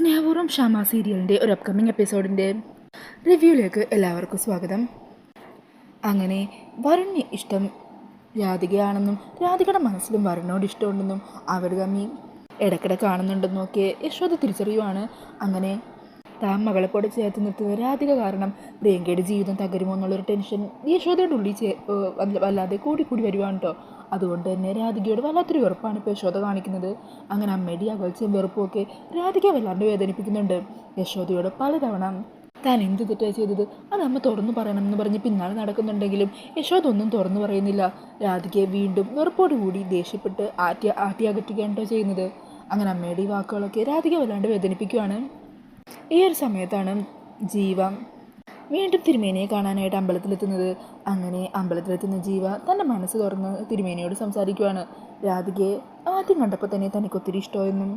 സ്നേഹപൂർവം ഷാമ സീരിയലിന്റെ ഒരു അപ്കമിങ് എപ്പിസോഡിന്റെ റിവ്യൂയിലേക്ക് എല്ലാവർക്കും സ്വാഗതം. അങ്ങനെ വരുണിന് ഇഷ്ടം രാധികയാണെന്നും രാധികയുടെ മനസ്സിലും വരുണിനോട് ഇഷ്ടമുണ്ടെന്നും അവർ തമ്മിൽ ഇടയ്ക്കിടെ കാണുന്നുണ്ടെന്നും ഒക്കെ യശോദ തിരിച്ചറിയുവാണ്. അങ്ങനെ താൻ മകളെപ്പോടെ ചേർത്ത് നിർത്തുന്ന രാധിക കാരണം പ്രിയങ്കയുടെ ജീവിതം തകരുമോ എന്നുള്ളൊരു ടെൻഷൻ യശോദയുടെ ഉള്ളിൽ വല്ലാതെ കൂടി കൂടി വരുവാണ് കേട്ടോ അതുകൊണ്ട് തന്നെ രാധികയോട് വല്ലാത്തൊരു വെറുപ്പാണ് ഇപ്പോൾ യശോദ കാണിക്കുന്നത്. അങ്ങനെ അമ്മയുടെ അകൽച്ചയും വെറുപ്പും ഒക്കെ രാധിക വല്ലാണ്ട് വേദനിപ്പിക്കുന്നുണ്ട്. യശോദയോട് പലതവണ താൻ എന്ത് തെറ്റാണ് ചെയ്തത്? അത് അമ്മ തുറന്നു പറയണം എന്ന് പറഞ്ഞ് പിന്നാലെ നടക്കുന്നുണ്ടെങ്കിലും യശോദ ഒന്നും തുറന്നു പറയുന്നില്ല. രാധികയെ വീണ്ടും വെറുപ്പോടുകൂടി ദേഷ്യപ്പെട്ട് ആറ്റി ആട്ടി അകറ്റുകയാണ് ചെയ്യുന്നത്. അങ്ങനെ അമ്മയുടെ ഈ വാക്കുകളൊക്കെ രാധിക വല്ലാണ്ട് വേദനിപ്പിക്കുകയാണ് ഈ ഒരു സമയത്താണ് ജീവ വീണ്ടും തിരുമേനിയെ കാണാനായിട്ട് അമ്പലത്തിലെത്തുന്നത്. അങ്ങനെ അമ്പലത്തിലെത്തുന്ന ജീവ തന്റെ മനസ്സ് തുറന്ന് തിരുമേനിയോട് സംസാരിക്കുവാണ്. രാധികയെ ആദ്യം കണ്ടപ്പോൾ തന്നെ തനിക്ക് ഒത്തിരി ഇഷ്ടമെന്നും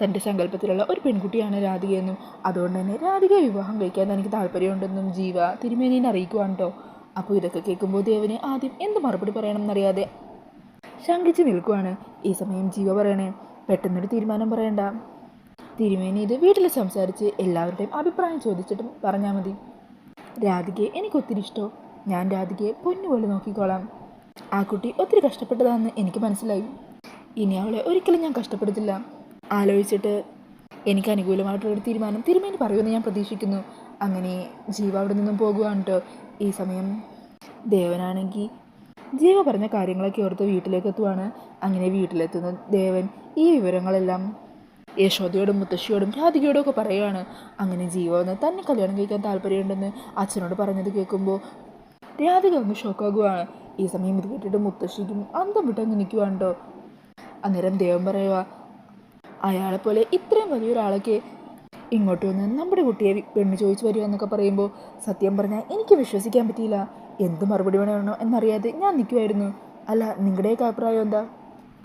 തന്റെ സങ്കല്പത്തിലുള്ള ഒരു പെൺകുട്ടിയാണ് രാധികയെന്നും അതുകൊണ്ട് തന്നെ രാധികയെ വിവാഹം കഴിക്കാൻ തനിക്ക് താല്പര്യമുണ്ടെന്നും ജീവ തിരുമേനിയെ അറിയിക്കുവാണ് കേട്ടോ അപ്പോൾ ഇതൊക്കെ കേൾക്കുമ്പോൾ ദേവന് ആദ്യം എന്ത് മറുപടി പറയണമെന്നറിയാതെ ശങ്കിച്ച് നിൽക്കുവാണ്. ഈ സമയം ജീവ പറയണേ പെട്ടെന്നൊരു തീരുമാനം പറയണ്ട. തിരുമേനി ഇത് വീട്ടിൽ സംസാരിച്ച് എല്ലാവരുടെയും അഭിപ്രായം ചോദിച്ചിട്ടും പറഞ്ഞാൽ മതി. രാധികയെ എനിക്ക് ഒത്തിരി ഇഷ്ടം ഞാൻ രാധികയെ പൊന്നുപോലെ നോക്കിക്കോളാം. ആ കുട്ടി ഒത്തിരി കഷ്ടപ്പെട്ടതാണെന്ന് എനിക്ക് മനസ്സിലായി. ഇനി അവളെ ഒരിക്കലും ഞാൻ കഷ്ടപ്പെടുത്തില്ല. ആലോചിച്ചിട്ട് എനിക്ക് അനുകൂലമായിട്ടുള്ളൊരു തീരുമാനം തിരുമേനി പറയുമെന്ന് ഞാൻ പ്രതീക്ഷിക്കുന്നു. അങ്ങനെ ജീവ അവിടെ നിന്നും പോകുവാണ് കേട്ടോ ഈ സമയം ദേവനാണെങ്കിൽ ജീവ പറഞ്ഞ കാര്യങ്ങളൊക്കെ ഓർത്ത് വീട്ടിലേക്ക് എത്തുവാണ്. അങ്ങനെ വീട്ടിലെത്തുന്ന ദേവൻ ഈ വിവരങ്ങളെല്ലാം യശോദയോടും മുത്തശ്ശിയോടും രാധികയോടും ഒക്കെ പറയുകയാണ് അങ്ങനെ ജീവ വന്ന് തന്നെ കല്യാണം കഴിക്കാൻ താല്പര്യമുണ്ടെന്ന് അച്ഛനോട് പറഞ്ഞത് കേൾക്കുമ്പോൾ രാധിക ഒന്ന് ഷോക്കാകുവാണ് ഈ സമയം ഇത് കേട്ടിട്ട് മുത്തശ്ശിക്കും അന്തം വിട്ടങ്ങ് നിൽക്കുവാണ് കേട്ടോ അന്നേരം ദൈവം പറയുക അയാളെപ്പോലെ ഇത്രയും വലിയൊരാളൊക്കെ ഇങ്ങോട്ട് വന്ന് നമ്മുടെ കുട്ടിയെ പെണ്ണ് ചോദിച്ചു വരിക എന്നൊക്കെ പറയുമ്പോൾ സത്യം പറഞ്ഞാൽ എനിക്ക് വിശ്വസിക്കാൻ പറ്റിയില്ല. എന്ത് മറുപടി വേണമെന്നോ എന്നറിയാതെ ഞാൻ നിൽക്കുമായിരുന്നു അല്ല നിങ്ങളുടെയൊക്കെ അഭിപ്രായം എന്താ?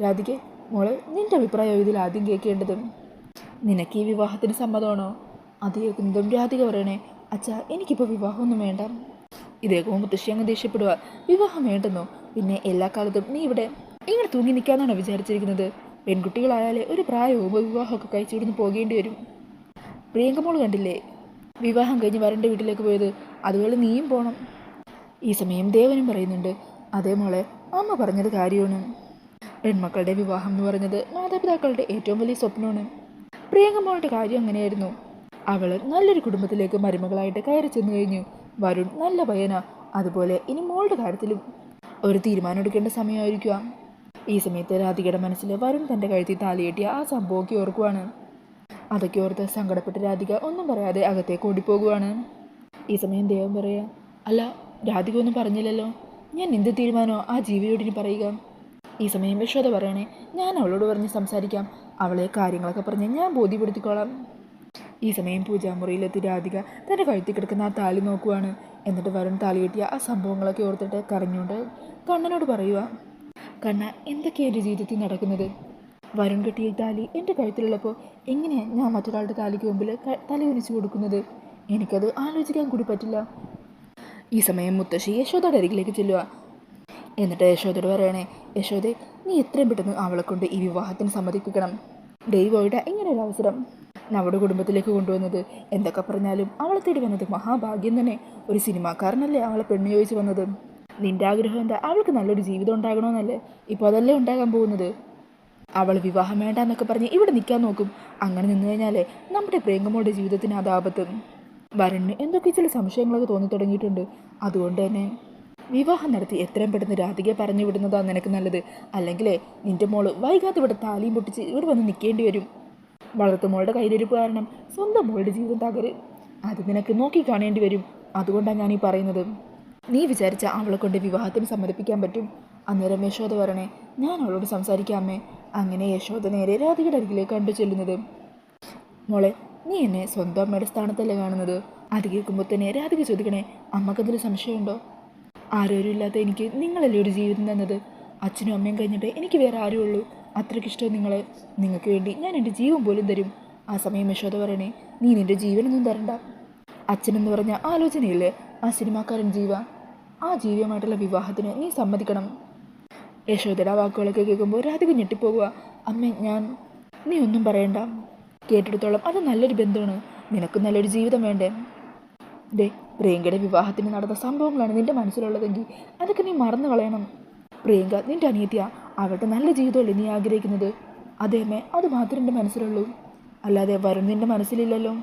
രാധികെ മോളെ നിന്റെ അഭിപ്രായം ഇതിൽ ആദ്യം കേൾക്കേണ്ടത്. നിനക്ക് ഈ വിവാഹത്തിന് സമ്മതമാണോ? അത് കേൾക്കുന്നതും പറയണേ. അച്ഛാ എനിക്കിപ്പോൾ വിവാഹമൊന്നും വേണ്ട. ഇതേക്കുമ്പോൾ മുത്തശ്ശി അങ്ങ് ദേഷ്യപ്പെടുക. വിവാഹം വേണ്ടെന്നോ? പിന്നെ എല്ലാ കാലത്തും നീ ഇവിടെ ഇങ്ങനെ തൂങ്ങി നിൽക്കാന്നാണോ വിചാരിച്ചിരിക്കുന്നത്? പെൺകുട്ടികളായാലേ ഒരു പ്രായവും വിവാഹമൊക്കെ കഴിച്ചു വിടുന്നു പോകേണ്ടി വരും. പ്രിയങ്കമോൾ കണ്ടില്ലേ? വിവാഹം കഴിഞ്ഞ് വരന്റെ വീട്ടിലേക്ക് പോയത്. അതുപോലെ നീയും പോകണം ഈ സമയം ദേവനും പറയുന്നുണ്ട്. അതേ മോളെ അമ്മ പറഞ്ഞത് കാര്യമാണ്. പെൺമക്കളുടെ വിവാഹം എന്ന് പറഞ്ഞത് മാതാപിതാക്കളുടെ ഏറ്റവും വലിയ സ്വപ്നമാണ്. പ്രിയങ്ക മോളുടെ കാര്യം അങ്ങനെയായിരുന്നു അവൾ നല്ലൊരു കുടുംബത്തിലേക്ക് മരുമകളായിട്ട് കയറി ചെന്നു കഴിഞ്ഞു. വരുൺ നല്ല പയ്യന. അതുപോലെ ഇനി മോളുടെ കാര്യത്തിലും ഒരു തീരുമാനം എടുക്കേണ്ട സമയമായിരിക്കുക ഈ സമയത്ത് രാധികയുടെ മനസ്സിൽ വരുൺ തന്റെ കഴുത്തിൽ താലിയെട്ടിയ ആ സംഭവമൊക്കെ ഓർക്കുവാണ്. അതൊക്കെ ഓർത്ത് സങ്കടപ്പെട്ട രാധിക ഒന്നും പറയാതെ അകത്തേക്ക് ഓടിപ്പോകുവാണ്. ഈ സമയം ദേവൻ പറയാ അല്ല രാധിക ഒന്നും പറഞ്ഞില്ലല്ലോ. ഞാൻ എന്ത് തീരുമാനമോ ആ ജീവിയോട് ഇനി പറയുക? ഈ സമയം യശോദ പറയണേ ഞാൻ അവളോട് പറഞ്ഞ് സംസാരിക്കാം. അവളെ കാര്യങ്ങളൊക്കെ പറഞ്ഞ് ഞാൻ ബോധ്യപ്പെടുത്തിക്കോളാം. ഈ സമയം പൂജാമുറിയിലെത്തി രാധിക തന്റെ കഴുത്തി കിടക്കുന്ന ആ താലി നോക്കുവാണ്. എന്നിട്ട് വരുൺ താലി കെട്ടിയ ആ സംഭവങ്ങളൊക്കെ ഓർത്തിട്ട് കരഞ്ഞുകൊണ്ട് കണ്ണനോട് പറയുക കണ്ണ എന്തൊക്കെയാണ് എന്റെ ജീവിതത്തിൽ നടക്കുന്നത്? വരുൺ കെട്ടിയ താലി എന്റെ കഴുത്തിലുള്ളപ്പോൾ എങ്ങനെയാണ് ഞാൻ മറ്റൊരാളുടെ താലിക്ക് മുമ്പിൽ തല തലയൊനിച്ച് കൊടുക്കുന്നത്? എനിക്കത് ആലോചിക്കാൻ കൂടി പറ്റില്ല. ഈ സമയം മുത്തശ്ശി യശോദയുടെ അരികിലേക്ക് ചെല്ലുക എന്നിട്ട് യശോദയോട് പറയണേ യശോദെ നീ എത്രയും പെട്ടെന്ന് അവളെ കൊണ്ട് ഈ വിവാഹത്തിന് സമ്മതിപ്പിക്കണം. ഇങ്ങനെ ഒരു അവസരം നമ്മുടെ കുടുംബത്തിലേക്ക് കൊണ്ടുവന്നത്. എന്തൊക്കെ പറഞ്ഞാലും അവളെ തേടി വന്നത് മഹാഭാഗ്യം തന്നെ. ഒരു സിനിമാക്കാരനല്ലേ അവളെ പെണ്ണ് ചോദിച്ചു വന്നത്? നിന്റെ ആഗ്രഹം എന്താ? അവൾക്ക് നല്ലൊരു ജീവിതം ഉണ്ടാകണമെന്നല്ലേ? ഇപ്പോൾ അതല്ലേ ഉണ്ടാകാൻ പോകുന്നത്? അവൾ വിവാഹം വേണ്ട എന്നൊക്കെ പറഞ്ഞ് ഇവിടെ നിൽക്കാൻ നോക്കും. അങ്ങനെ നിന്ന് കഴിഞ്ഞാലേ നമ്മുടെ പ്രിയങ്കമ്മയുടെ ജീവിതത്തിന് അത് ആപത്ത് വരണ് എന്തൊക്കെ ചില സംശയങ്ങളൊക്കെ തോന്നി തുടങ്ങിയിട്ടുണ്ട്. അതുകൊണ്ട് തന്നെ വിവാഹം നടത്തി എത്രയും പെട്ടെന്ന് രാധികയെ പറഞ്ഞു വിടുന്നതാണ് നിനക്ക് നല്ലത്. അല്ലെങ്കിലേ നിന്റെ മോൾ വൈകാതെ ഇവിടെ താലിയും പൊട്ടിച്ച് ഇവിടെ വന്ന് നിൽക്കേണ്ടി വരും. വളർത്തു മോളുടെ കയ്യിലിരിപ്പ് കാരണം സ്വന്തം മോളുടെ ജീവിതം തകര്. അത് നിനക്ക് നോക്കി കാണേണ്ടി വരും. അതുകൊണ്ടാണ് ഞാൻ ഈ പറയുന്നത്. നീ വിചാരിച്ച അവളെ കൊണ്ട് വിവാഹത്തിന് സമ്മതിപ്പിക്കാൻ പറ്റും? അന്നേരം യശോദ പറയണേ ഞാൻ അവളോട് സംസാരിക്കാമേ അങ്ങനെ യശോദ നേരെ രാധികയുടെ അരികിലേക്ക് കണ്ടു ചെല്ലുന്നത്. മോളെ നീ എന്നെ സ്വന്തം അമ്മയുടെ സ്ഥാനത്തല്ലേ കാണുന്നത്? അത് കേൾക്കുമ്പോൾ തന്നെ രാധിക ചോദിക്കണേ അമ്മക്കെന്തൊരു സംശയമുണ്ടോ? ആരോരും ഇല്ലാത്ത എനിക്ക് നിങ്ങളല്ലേ ഒരു ജീവിതം തന്നത്? അച്ഛനും അമ്മയും കഴിഞ്ഞിട്ട് എനിക്ക് വേറെ ആരും ഉള്ളൂ അത്രയ്ക്ക് ഇഷ്ടം നിങ്ങളെ. നിങ്ങൾക്ക് വേണ്ടി ഞാൻ എന്റെ ജീവൻ പോലും തരും. ആ സമയം യശോദ പറയണേ നീ നിന്റെ ജീവനൊന്നും തരണ്ട. അച്ഛനെന്ന് പറഞ്ഞ ആലോചനയില്ലേ? ആ സിനിമാക്കാരൻ ജീവ. ആ ജീവിയുമായിട്ടുള്ള വിവാഹത്തിന് നീ സമ്മതിക്കണം. യശോദയുടെ വാക്കുകളൊക്കെ കേൾക്കുമ്പോൾ രാധിക ഞെട്ടിപ്പോകുക അമ്മ ഞാൻ നീ ഒന്നും പറയണ്ട. കേട്ടിടത്തോളം അത് നല്ലൊരു ബന്ധമാണ്. നിനക്ക് നല്ലൊരു ജീവിതം വേണ്ടേ? ദേ പ്രിയങ്കയുടെ വിവാഹത്തിന് നടന്ന സംഭവങ്ങളാണ് നിന്റെ മനസ്സിലുള്ളതെങ്കിൽ അതൊക്കെ നീ മറന്നു കളയണം. പ്രിയങ്ക നിന്റെ അനിയത്തിയ അവരുടെ നല്ല ജീവിതമല്ലേ നീ ആഗ്രഹിക്കുന്നത്? അതേമേ അത് മാത്രം എന്റെ മനസ്സിലുള്ളൂ. അല്ലാതെ വരും നിന്റെ മനസ്സിലില്ലല്ലോ.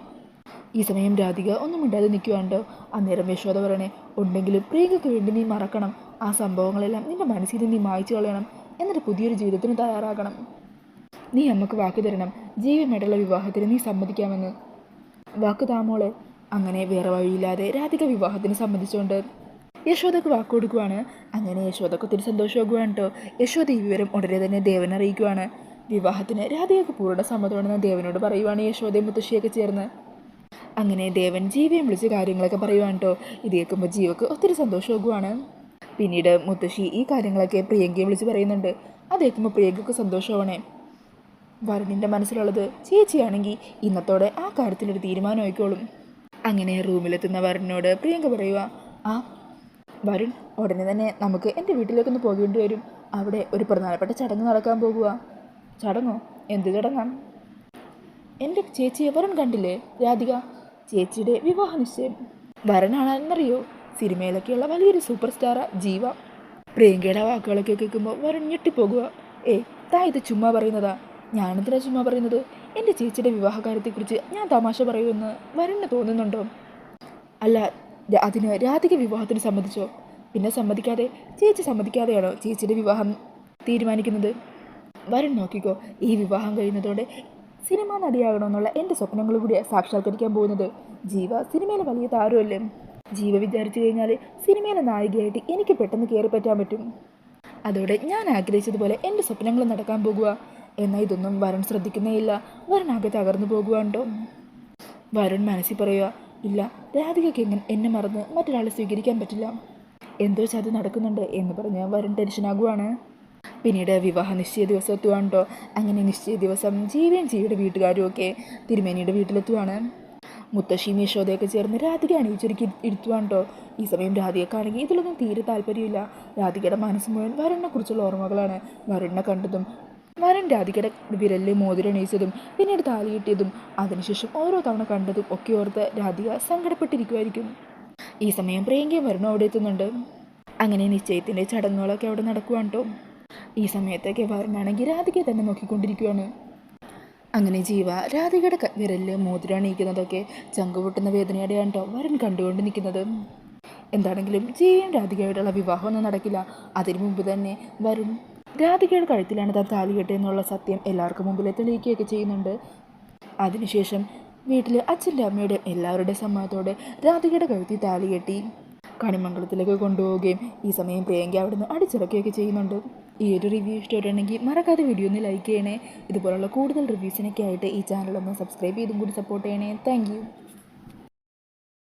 ഈ സമയം രാധിക ഒന്നും മിണ്ടാതെ നിൽക്കുവാണ്ടോ? അന്നേരം യശോദ പറയണേ ഉണ്ടെങ്കിലും പ്രിയങ്കയ്ക്ക് വേണ്ടി നീ മറക്കണം. ആ സംഭവങ്ങളെല്ലാം നിന്റെ മനസ്സിൽ നീ മായ്ച്ചു കളയണം. എന്നിട്ട് പുതിയൊരു ജീവിതത്തിന് തയ്യാറാകണം. നീ അമ്മയ്ക്ക് വാക്ക് തരണം. ജീവമേടുള്ള വിവാഹത്തിന് നീ സമ്മതിക്കാമെന്ന്. വാക്ക് താമോളെ അങ്ങനെ വേറെ വഴിയില്ലാതെ രാധിക വിവാഹത്തിന് സംബന്ധിച്ചുകൊണ്ട് യശോദക്ക് വാക്ക് കൊടുക്കുവാണ് അങ്ങനെ യശോദക്ക് ഒത്തിരി സന്തോഷമാകുവാണ് കേട്ടോ യശോദ ഈ വിവരം ഉടനെ തന്നെ ദേവനെ അറിയിക്കുവാണ്. വിവാഹത്തിന് രാധികക്ക് പൂർണ സമ്മതമാണെന്ന് ദേവനോട് പറയുവാണ് യശോദയും മുത്തശ്ശിയൊക്കെ ചേർന്ന്. അങ്ങനെ ദേവൻ ജീവയും വിളിച്ച് കാര്യങ്ങളൊക്കെ പറയുവാണ് കേട്ടോ ഇത് കേൾക്കുമ്പോൾ ജീവക്ക് ഒത്തിരി സന്തോഷമാകുവാണ്. പിന്നീട് മുത്തശ്ശി ഈ കാര്യങ്ങളൊക്കെ പ്രിയങ്കയെ വിളിച്ച് പറയുന്നുണ്ട്. അത് കേൾക്കുമ്പോൾ പ്രിയങ്കക്ക് സന്തോഷമാവണേ. വരുണിന്റെ മനസ്സിലുള്ളത് ചേച്ചിയാണെങ്കിൽ ഇന്നത്തോടെ ആ കാര്യത്തിലൊരു തീരുമാനമായിക്കോളും. അങ്ങനെ റൂമിലെത്തുന്ന വരുണിനോട് പ്രിയങ്ക പറയുക ആ വരുൺ ഉടനെ തന്നെ നമുക്ക് എന്റെ വീട്ടിലേക്കൊന്ന് പോകേണ്ടി വരും. അവിടെ ഒരു പ്രധാനപ്പെട്ട ചടങ്ങ് നടക്കാൻ പോകുക ചടങ്ങോ? എന്ത് ചടങ്ങാണ് എന്റെ ചേച്ചിയെ വരുൺ കണ്ടില്ലേ രാധിക? ചേച്ചിയുടെ വിവാഹ നിശ്ചയം വരനാണെന്നറിയോ സിനിമയിലൊക്കെയുള്ള വലിയൊരു സൂപ്പർ സ്റ്റാറാ ജീവ. പ്രിയങ്കയുടെ വാക്കുകളൊക്കെ കേൾക്കുമ്പോൾ വരുൺ ഞെട്ടിപ്പോകുക ഏ താ ഇത് ചുമ്മാ പറയുന്നതാ. ഞാനെന്തിനാ ചുമ്മാ പറയുന്നത്? എന്റെ ചേച്ചിയുടെ വിവാഹകാര്യത്തെക്കുറിച്ച് ഞാൻ തമാശ പറയുമെന്ന് വരണ് തോന്നുന്നുണ്ടോ? അല്ല അതിന് രാധിക വിവാഹത്തിന് സമ്മതിച്ചോ? പിന്നെ സമ്മതിക്കാതെ ചേച്ചി സമ്മതിക്കാതെയാണോ ചേച്ചിയുടെ വിവാഹം തീരുമാനിക്കുന്നത്? വരൺ നോക്കിക്കോ ഈ വിവാഹം കഴിയുന്നതോടെ സിനിമ നടിയാകണമെന്നുള്ള എന്റെ സ്വപ്നങ്ങൾ കൂടി സാക്ഷാത്കരിക്കാൻ പോകുന്നത്. ജീവ സിനിമയിലെ വലിയ താരമല്ലേ? ജീവ വിചാരിച്ചു കഴിഞ്ഞാൽ സിനിമയിലെ നായികയായിട്ട് എനിക്ക് പെട്ടെന്ന് കയറി പറ്റാൻ പറ്റും. അതോടെ ഞാൻ ആഗ്രഹിച്ചതുപോലെ എന്റെ സ്വപ്നങ്ങൾ നടക്കാൻ പോകുക എന്നാൽ ഇതൊന്നും വരൺ ശ്രദ്ധിക്കുന്നേയില്ല. വരൺ ആകെ തകർന്നു പോകുവാണ്ടോ? വരുൺ മനസ്സിൽ പറയുക ഇല്ല രാധികയ്ക്ക് എങ്ങനെ എന്നെ മറന്ന് മറ്റൊരാളെ സ്വീകരിക്കാൻ പറ്റില്ല. എന്തോ ചതി നടക്കുന്നുണ്ട് എന്ന് പറഞ്ഞ് വരുൺ ടെൻഷനാകുവാണ് പിന്നീട് വിവാഹ നിശ്ചയ ദിവസം എത്തുവാണ്ടോ? അങ്ങനെ നിശ്ചയ ദിവസം ജീവയും ജീവിയുടെ വീട്ടുകാരും ഒക്കെ തിരുമേനിയുടെ വീട്ടിലെത്തുവാണ്. മുത്തശ്ശിയും യശോദയൊക്കെ ചേർന്ന് രാധിക അണിയിച്ചൊരുക്കി ഇരുത്തുവാണ്ടോ? ഈ സമയം രാധികക്കാണെങ്കിൽ ഇതിലൊന്നും തീരെ താല്പര്യമില്ല. രാധികയുടെ മനസ്സ് മുഴുവൻ വരുണിനെ കുറിച്ചുള്ള ഓർമ്മകളാണ്. വരുണിനെ കണ്ടതും വരൻ രാധികയുടെ വിരലിൽ മോതിരണിയിച്ചതും പിന്നീട് താലി കിട്ടിയതും അതിനുശേഷം ഓരോ തവണ കണ്ടതും ഒക്കെ ഓർത്ത് രാധിക സങ്കടപ്പെട്ടിരിക്കുമായിരിക്കും ഈ സമയം പ്രിയങ്കയും വരുണും അവിടെ എത്തുന്നുണ്ട്. അങ്ങനെ നിശ്ചയത്തിന്റെ ചടങ്ങുകളൊക്കെ അവിടെ നടക്കുവാണ് ഈ സമയത്തൊക്കെ വരുണാണെങ്കിൽ രാധികയെ തന്നെ നോക്കിക്കൊണ്ടിരിക്കുകയാണ് അങ്ങനെ ജീവ രാധികയുടെ വിരലിൽ മോതിരം അണിയിക്കുന്നതൊക്കെ ചങ്കുപൊട്ടുന്ന വേദനയോടെയാണ് വരൻ കണ്ടുകൊണ്ട് നിൽക്കുന്നത്. എന്താണെങ്കിലും ജീവൻ രാധികയോടുള്ള വിവാഹമൊന്നും നടക്കില്ല. അതിനു മുമ്പ് തന്നെ വരുൺ രാധികയുടെ കഴുത്തിലാണ് താൻ താലി കെട്ടിയെന്നുള്ള സത്യം എല്ലാവർക്കും മുമ്പിൽ തെളിയിക്കുകയൊക്കെ ചെയ്യുന്നുണ്ട്. അതിനുശേഷം വീട്ടിൽ അച്ഛന്റെ അമ്മയുടെ എല്ലാവരുടെ സമ്മതത്തോടെ രാധികയുടെ കഴുത്തിൽ താലി കെട്ടി കണിമംഗലത്തിലേക്ക് കൊണ്ടുപോവുകയും ഈ സമയം പ്രിയങ്ക അവിടുന്ന് അടിച്ചിറക്കുകയൊക്കെ ചെയ്യുന്നുണ്ട്. ഈ ഒരു റിവ്യൂ ഇഷ്ടമായിട്ടുണ്ടെങ്കിൽ മറക്കാതെ വീഡിയോ ഒന്ന് ലൈക്ക് ചെയ്യണേ. ഇതുപോലുള്ള കൂടുതൽ റിവ്യൂസിനൊക്കെ ആയിട്ട് ഈ ചാനലൊന്ന് സബ്സ്ക്രൈബ് ചെയ്തും കൂടി സപ്പോർട്ട് ചെയ്യണേ. താങ്ക്